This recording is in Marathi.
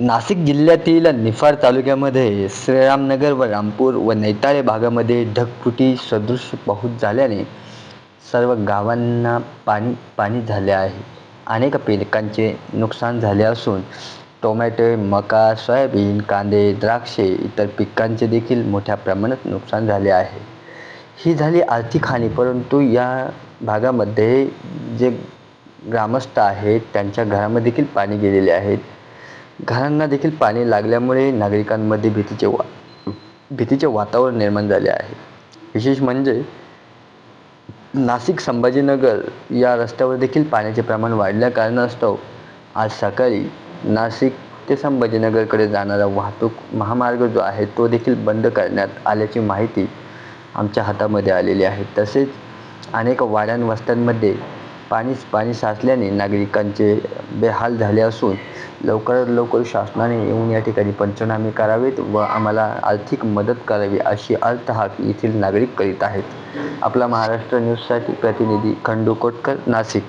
नाशिक जिल्ह्यातील निफाड तालुक्यामध्ये श्रीरामनगर व रामपूर व नैताळे भागामध्ये ढगफुटी सदृश पाऊस झाल्याने सर्व गावांना पाणी पाणी झाले आहे. अनेक पिकांचे नुकसान झाले असून टोमॅटो मका सोयाबीन कांदे द्राक्षे इतर पिकांचे देखील मोठ्या प्रमाणात नुकसान झाले आहे. ही झाली आर्थिक हानी परंतु या भागामध्ये जे ग्रामस्थ आहेत त्यांच्या घरामध्ये देखील पाणी गेलेले आहेत घरांना देखील पाणी लागल्यामुळे नागरिकांमध्ये भीतीचे वा भीतीचे वातावरण निर्माण झाले आहे. विशेष म्हणजे नाशिक संभाजीनगर या रस्त्यावर देखील पाण्याचे प्रमाण वाढल्या कारणास्तव आज सकाळी नाशिक ते संभाजीनगरकडे जाणारा वाहतूक महामार्ग जो आहे तो देखील बंद करण्यात आल्याची माहिती आमच्या हातामध्ये आलेली आहे. तसेच अनेक वाड्यां वस्त्यांमध्ये पाणीच पाणी साचल्याने नागरिकांचे बेहाल झाले असून लवकरात लवकर शासनाने येऊन या ठिकाणी पंचनामे करावेत व आम्हाला आर्थिक मदत करावी अशी अर्थ हाक येथील नागरिक करीत आहेत. आपला महाराष्ट्र न्यूजसाठी प्रतिनिधी खंडू कोटकर नाशिक.